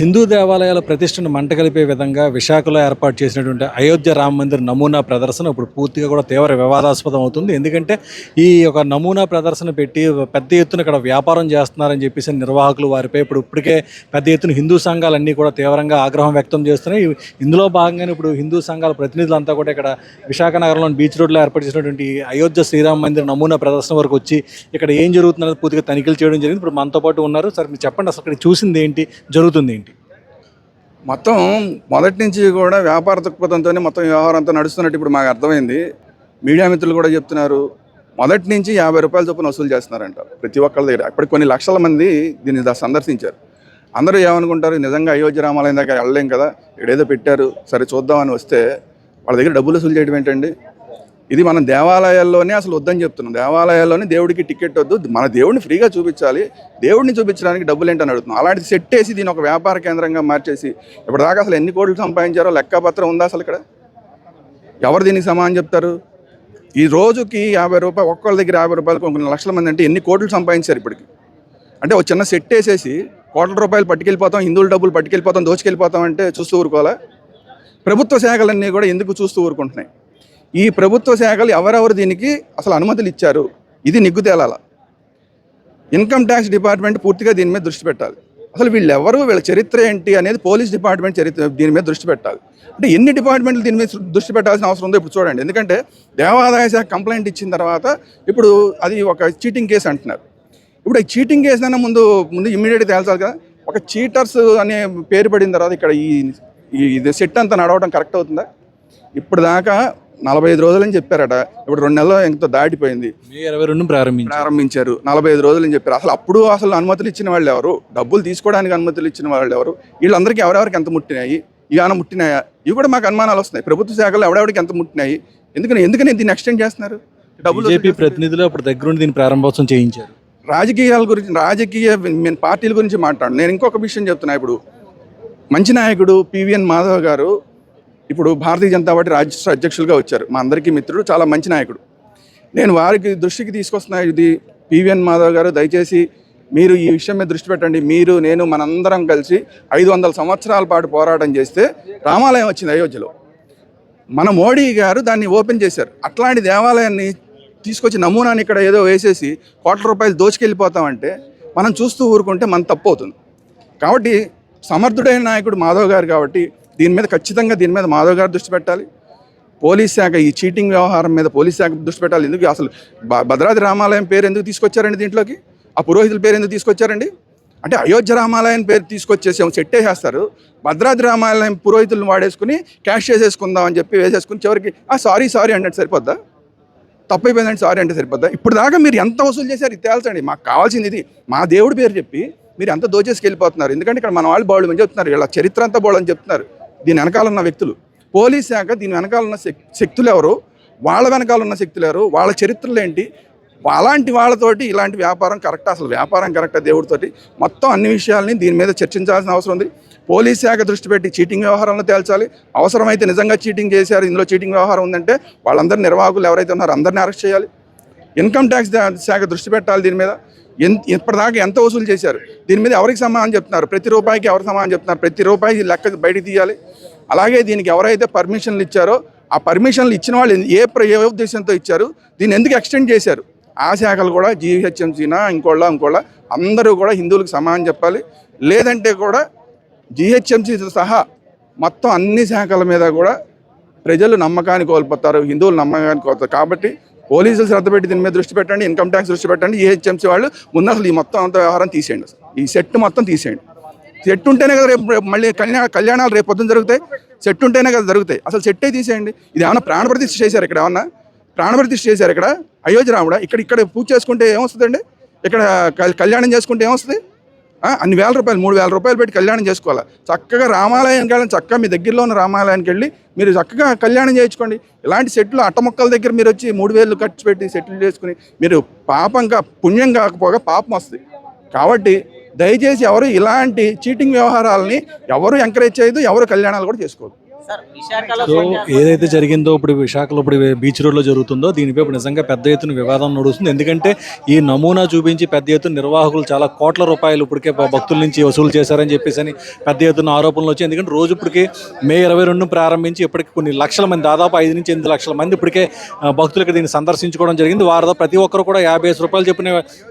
హిందూ దేవాలయాల ప్రతిష్టను మంటగలిపే విధంగా విశాఖలో ఏర్పాటు చేసినటువంటి అయోధ్య రామ మందిర్ నమూనా ప్రదర్శన ఇప్పుడు పూర్తిగా కూడా తీవ్ర వివాదాస్పదం అవుతుంది. ఎందుకంటే ఈ యొక్క నమూనా ప్రదర్శన పెట్టి పెద్ద ఎత్తున ఇక్కడ వ్యాపారం చేస్తున్నారని చెప్పేసి నిర్వాహకులు వారిపై ఇప్పుడు ఇప్పటికే పెద్ద ఎత్తున హిందూ సంఘాలన్నీ కూడా తీవ్రంగా ఆగ్రహం వ్యక్తం చేస్తున్నాయి. ఇందులో భాగంగానే ఇప్పుడు హిందూ సంఘాల ప్రతినిధులంతా కూడా ఇక్కడ విశాఖ నగరంలోని బీచ్ రోడ్లో ఏర్పాటు చేసినటువంటి అయోధ్య శ్రీరామ మందిర్ నమూనా ప్రదర్శన వరకు వచ్చి ఇక్కడ ఏం జరుగుతుందనేది పూర్తిగా తనిఖీలు చేయడం జరిగింది. ఇప్పుడు మనతో పాటు ఉన్నారు. సార్ మీరు చెప్పండి అసలు ఇక్కడ చూసింది ఏంటి జరుగుతుంది ఏంటి? మొత్తం మొదటి నుంచి కూడా వ్యాపార దృక్పథంతోనే మొత్తం వ్యవహారం అంతా నడుస్తున్నట్టు ఇప్పుడు మాకు అర్థమైంది. మీడియా మిత్రులు కూడా చెప్తున్నారు. మొదటి నుంచి యాభై రూపాయల చొప్పున వసూలు చేస్తున్నారంట ప్రతి ఒక్కళ్ళ దగ్గర. అప్పటికి కొన్ని లక్షల మంది దీన్ని సందర్శించారు. అందరూ ఏమనుకుంటారు? నిజంగా అయోధ్య రామాలయం దగ్గర వెళ్ళలేం కదా? ఇక్కడేదో పెట్టారు. సరే చూద్దామని వస్తే వాళ్ళ దగ్గర డబ్బులు వసూలు చేయడం ఏంటండి? ఇది మనం దేవాలయాల్లోనే అసలు వద్దని చెప్తున్నాం. దేవాలయాల్లోనే దేవుడికి టికెట్ వద్దు. మన దేవుడిని ఫ్రీగా చూపించాలి. దేవుడిని చూపించడానికి డబ్బులు ఏంటని అడుగుతున్నాం. అలాంటి సెట్ వేసి దీని ఒక వ్యాపార కేంద్రంగా మార్చేసి ఇప్పటిదాకా అసలు ఎన్ని కోట్లు సంపాదించారో లెక్కపత్రం ఉందా అసలు ఇక్కడ? ఎవరు దీనికి సమానం చెప్తారు? ఈ రోజుకి యాభై రూపాయలు ఒక్కళ్ళ దగ్గర యాభై రూపాయలు కొన్ని లక్షల మంది అంటే ఎన్ని కోట్లు సంపాదించారు ఇప్పటికి? అంటే ఒక చిన్న సెట్ వేసేసి కోట్ల రూపాయలు పట్టుకెళ్ళిపోతాం హిందువుల డబ్బులు పట్టుకెళ్ళిపోతాం దోచుకెళ్ళిపోతాం అంటే చూస్తూ ఊరుకోవాలా? ప్రభుత్వ శాఖలన్నీ కూడా ఎందుకు చూస్తూ ఊరుకుంటున్నాయి? ఈ ప్రభుత్వ శాఖలు ఎవరెవరు దీనికి అసలు అనుమతులు ఇచ్చారు? ఇది నిగ్గు తేలాల? ఇన్కమ్ ట్యాక్స్ డిపార్ట్మెంట్ పూర్తిగా దీని మీద దృష్టి పెట్టాలి. అసలు వీళ్ళు ఎవరు వీళ్ళ చరిత్ర ఏంటి అనేది పోలీస్ డిపార్ట్మెంట్ చరిత్ర దీని మీద దృష్టి పెట్టాలి. అంటే ఎన్ని డిపార్ట్మెంట్లు దీని మీద దృష్టి పెట్టాల్సిన అవసరం ఉందో ఇప్పుడు చూడండి. ఎందుకంటే దేవాదాయ శాఖ కంప్లైంట్ ఇచ్చిన తర్వాత ఇప్పుడు అది ఒక చీటింగ్ కేసు అంటున్నారు. ఇప్పుడు ఈ చీటింగ్ కేసు అన్న ముందు ముందు ఇమ్మీడియట్గా తేల్చాలి కదా. ఒక చీటర్స్ అనే పేరు పడిన తర్వాత ఇక్కడ ఈ ఈ- ఇది సెట్ అంతా నడవడం కరెక్ట్ అవుతుందా? ఇప్పుడు దాకా నలభై ఐదు రోజులని చెప్పారట. ఇప్పుడు రెండు నెలలు ఎంతో దాటిపోయింది. మే ఇరవై రెండు ప్రారంభించారు. ప్రారంభించారు. నలభై ఐదు రోజులు అని చెప్పారు. అసలు అప్పుడు అసలు అనుమతులు ఇచ్చిన వాళ్ళు ఎవరు? డబ్బులు తీసుకోవడానికి అనుమతులు ఇచ్చిన వాళ్ళు ఎవరు? వీళ్ళందరికీ ఎవరెవరికి ఎంత ముట్టినాయి? ఇవాన ముట్టినాయా? ఇవి కూడా మాకు అనుమానాలు వస్తున్నాయి. ప్రభుత్వ శాఖలు ఎవడెవరికి ఎంత ముట్టినాయి? ఎందుకని ఎందుకని దీన్ని ఎక్స్టెండ్ చేస్తున్నారు? డబ్బులు ప్రతినిధులు అప్పుడు దగ్గరుండి దీని ప్రారంభోత్సవం చేయించారు. రాజకీయాల గురించి రాజకీయ నేను పార్టీల గురించి మాట్లాడు నేను ఇంకొక విషయం చెప్తున్నా ఇప్పుడు. మంచి నాయకుడు పివిఎన్ మాధవ్ గారు ఇప్పుడు భారతీయ జనతా పార్టీ రాష్ట్ర అధ్యక్షులుగా వచ్చారు. మా అందరికీ మిత్రుడు చాలా మంచి నాయకుడు. నేను వారికి దృష్టికి తీసుకొస్తున్న ఇది పివిఎన్ మాధవ్ గారు దయచేసి మీరు ఈ విషయం మీద దృష్టి పెట్టండి. మీరు నేను మనందరం కలిసి ఐదు వందల సంవత్సరాల పాటు పోరాటం చేస్తే రామాలయం వచ్చింది అయోధ్యలో. మన మోడీ గారు దాన్ని ఓపెన్ చేశారు. అట్లాంటి దేవాలయాన్ని తీసుకొచ్చి నమూనాని ఇక్కడ ఏదో వేసేసి కోట్ల రూపాయలు దోచుకెళ్ళిపోతామంటే మనం చూస్తూ ఊరుకుంటే మన తప్పు అవుతుంది. కాబట్టి సమర్థుడైన నాయకుడు మాధవ్ గారు కాబట్టి దీని మీద ఖచ్చితంగా దీని మీద మాధవ్ గారు దృష్టి పెట్టాలి. పోలీస్ శాఖ ఈ చీటింగ్ వ్యవహారం మీద పోలీస్ శాఖ దృష్టి పెట్టాలి. ఎందుకు? అసలు భ- భద్రాద్రి రామాలయం పేరు ఎందుకు తీసుకొచ్చారండి దీంట్లోకి? ఆ పురోహితుల పేరు ఎందుకు తీసుకొచ్చారండి? అంటే అయోధ్య రామాలయం పేరు తీసుకొచ్చేసి ఏమో సెట్ వేసేస్తారు భద్రాద్రి రామాలయం పురోహితులను వాడేసుకుని క్యాష్ చేసేసుకుందాం అని చెప్పి వేసేసుకుని చివరికి ఆ సారీ సారీ అంటే సరిపోద్దా? తప్పైపోయిందంటే సారీ అంటే సరిపోద్దా? ఇప్పుడు దాకా మీరు ఎంత వసూలు చేశారు? ఇది తేల్చండి. మాకు కావాల్సింది ఇది. మా దేవుడి పేరు చెప్పి మీరు ఎంత దోచేసుకెళ్ళిపోతున్నారు? ఎందుకంటే ఇక్కడ మన వాళ్ళు బాగులు అని చెప్తున్నారు. ఇలా చరిత్ర అంతా బాగులు అని చెప్తున్నారు. దీని వెనకాలన్న వ్యక్తులు. పోలీస్ శాఖ దీని వెనకాల ఉన్న శక్- శక్తులు ఎవరు వాళ్ళ వెనకాల ఉన్న శక్తులు ఎవరు వాళ్ళ చరిత్రలు ఏంటి? అలాంటి వాళ్ళతోటి ఇలాంటి వ్యాపారం కరెక్ట్? అసలు వ్యాపారం కరెక్టా దేవుడితోటి? మొత్తం అన్ని విషయాల్ని దీని మీద చర్చించాల్సిన అవసరం ఉంది. పోలీస్ శాఖ దృష్టి పెట్టి చీటింగ్ వ్యవహారంలో తేల్చాలి. అవసరమైతే నిజంగా చీటింగ్ చేశారు. ఇందులో చీటింగ్ వ్యవహారం ఉందంటే వాళ్ళందరి నిర్వాహకులు ఎవరైతే ఉన్నారో అందరినీ అరెస్ట్ చేయాలి. ఇన్కమ్ ట్యాక్స్ శాఖ దృష్టి పెట్టాలి దీని మీద. ఎంత ఇప్పటిదాకా ఎంత వసూలు చేశారు? దీని మీద ఎవరికి సమానం చెప్తున్నారు? ప్రతి రూపాయికి ఎవరు సమానం చెప్తున్నారు? ప్రతి రూపాయి లెక్క బయటికి తీయాలి. అలాగే దీనికి ఎవరైతే పర్మిషన్లు ఇచ్చారో ఆ పర్మిషన్లు ఇచ్చిన వాళ్ళు ఏ ప్ర- ఏ ఉద్దేశంతో ఇచ్చారు దీన్ని ఎందుకు ఎక్స్టెండ్ చేశారు? ఆ శాఖలు కూడా జీహెచ్ఎంసీనా ఇంకోళ్ళ ఇంకోళ్ళ అందరూ కూడా హిందువులకు సమానం చెప్పాలి. లేదంటే కూడా జీహెచ్ఎంసీతో సహా మొత్తం అన్ని శాఖల మీద కూడా ప్రజలు నమ్మకాన్ని కోల్పోతారు హిందువులు నమ్మకాన్ని కోల్పోతారు. కాబట్టి పోలీసులు శ్రద్ధ పెట్టి దీని మీద దృష్టి పెట్టండి ఇన్కమ్ ట్యాక్స్ దృష్టి పెట్టండి ఈహెచ్ఎంసీ వాళ్ళు ముందు అసలు ఈ మొత్తం అంత వ్యవహారం తీసేయండి అసలు. ఈ సెట్ మొత్తం తీసేయండి. సెట్ ఉంటేనే కదా రేపు మళ్ళీ కళ్యాణ కళ్యాణాలు రేపు పొద్దున జరుగుతాయి. సెట్ ఉంటేనే కదా జరుగుతాయి. అసలు సెట్టే తీసేయండి. ఇది ఏమన్నా ప్రాణప్రతిష్ఠ చేశారు ఇక్కడ ఏమన్నా? ప్రాణప్రతిష్ఠ చేశారు ఇక్కడ? అయోధ్య రాముడా? ఇక్కడ ఇక్కడ పూజ చేసుకుంటే ఏమొస్తుందండి? ఇక్కడ కళ్యాణం చేసుకుంటే ఏమొస్తుంది? అన్ని వేల రూపాయలు మూడు వేల రూపాయలు పెట్టి కళ్యాణం చేసుకోవాలి? చక్కగా రామాలయానికి వెళ్ళి చక్కగా మీ దగ్గరలో ఉన్న రామాలయానికి వెళ్ళి మీరు చక్కగా కళ్యాణం చేయించుకోండి. ఇలాంటి సెట్లు అట్టముక్కల దగ్గర మీరు వచ్చి మూడు వేలు ఖర్చు పెట్టి సెటిల్ చేసుకుని మీరు పాపంగా పుణ్యం కాకపోగా పాపం వస్తుంది. కాబట్టి దయచేసి ఎవరు ఇలాంటి చీటింగ్ వ్యవహారాలని ఎవరు ఎంకరేజ్ చేయదు ఎవరు కళ్యాణాలు కూడా చేసుకోదు సో ఏదైతే జరిగిందో ఇప్పుడు విశాఖలో ఇప్పుడు బీచ్ రోడ్లో జరుగుతుందో దీనిపై ఇప్పుడు నిజంగా పెద్ద ఎత్తున వివాదం నడుస్తుంది. ఎందుకంటే ఈ నమూనా చూపించి పెద్ద ఎత్తున నిర్వాహకులు చాలా కోట్ల రూపాయలు ఇప్పటికే భక్తుల నుంచి వసూలు చేశారని చెప్పేసి అని పెద్ద ఎత్తున ఆరోపణలు వచ్చాయి. ఎందుకంటే రోజు ఇప్పటికి మే ఇరవై రెండు ప్రారంభించి ఇప్పటికి కొన్ని లక్షల మంది దాదాపు ఐదు నుంచి ఎనిమిది లక్షల మంది ఇప్పటికే భక్తులకు దీన్ని సందర్శించుకోవడం జరిగింది. వారితో ప్రతి ఒక్కరు కూడా యాభై ఐదు రూపాయలు చెప్పిన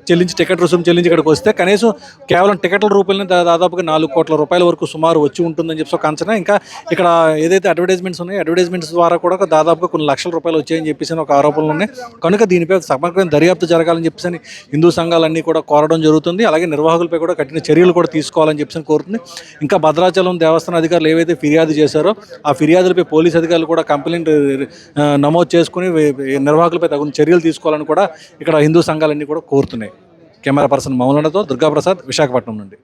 చెల్లించి టికెట్ రుసుము చెల్లించి ఇక్కడికి వస్తే కనీసం కేవలం టికెట్ల రూపాయలని దా- దాదాపుగా నాలుగు కోట్ల రూపాయల వరకు సుమారు వచ్చి ఉంటుందని చెప్పి ఒక అంచనా. ఇంకా ఇక్కడ ఏదైతే అడ్వర్టైజ్మెంట్స్ ఉన్నాయో అడ్వర్టైజ్మెంట్స్ ద్వారా కూడా దాదాపుగా కొన్ని లక్షల రూపాయలు వచ్చాయని చెప్పేసి ఒక ఆరోపణలు ఉన్నాయి. కనుక దీనిపై ఒక సమగ్రమైన దర్యాప్తు జరగాలని చెప్పేసి అని హిందూ సంఘాలన్నీ కూడా కోరడం జరుగుతుంది. అలాగే నిర్వాహకులపై కూడా కఠిన చర్యలు కూడా తీసుకోవాలని చెప్పేసి కోరుతుంది. ఇంకా భద్రాచలం దేవస్థాన అధికారులు ఏవైతే ఫిర్యాదు చేశారో ఆ ఫిర్యాదులపై పోలీస్ అధికారులు కూడా కంప్లైంట్ నమోదు చేసుకుని నిర్వాహకులపై తగిన చర్యలు తీసుకోవాలని కూడా ఇక్కడ హిందూ సంఘాలన్నీ కూడా కోరుతున్నాయి. కెమెరా పర్సన్ మౌలనతో దుర్గాప్రసాద్ విశాఖపట్నం నుండి.